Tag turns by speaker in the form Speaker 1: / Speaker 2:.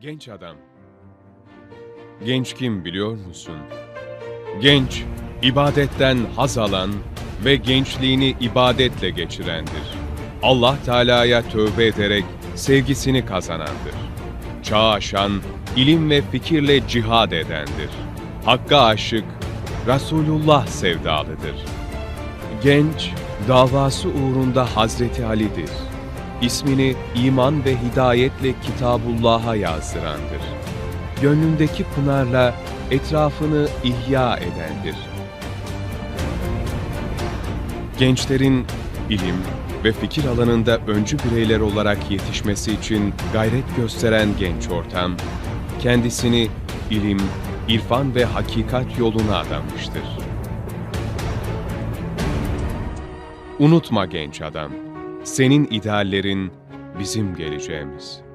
Speaker 1: Genç adam. Genç kim biliyor musun? Genç, ibadetten haz alan ve gençliğini ibadetle geçirendir. Allah Teala'ya tövbe ederek sevgisini kazanandır. Çağ aşan, ilim ve fikirle cihad edendir. Hakka aşık, Resulullah sevdalıdır. Genç, davası uğrunda Hazreti Ali'dir. İsmini iman ve hidayetle Kitabullah'a yazdırandır. Gönlündeki pınarla etrafını ihya edendir. Gençlerin ilim ve fikir alanında öncü bireyler olarak yetişmesi için gayret gösteren genç ortam, kendisini ilim, irfan ve hakikat yoluna adamıştır. Unutma genç adam, senin ideallerin bizim geleceğimiz.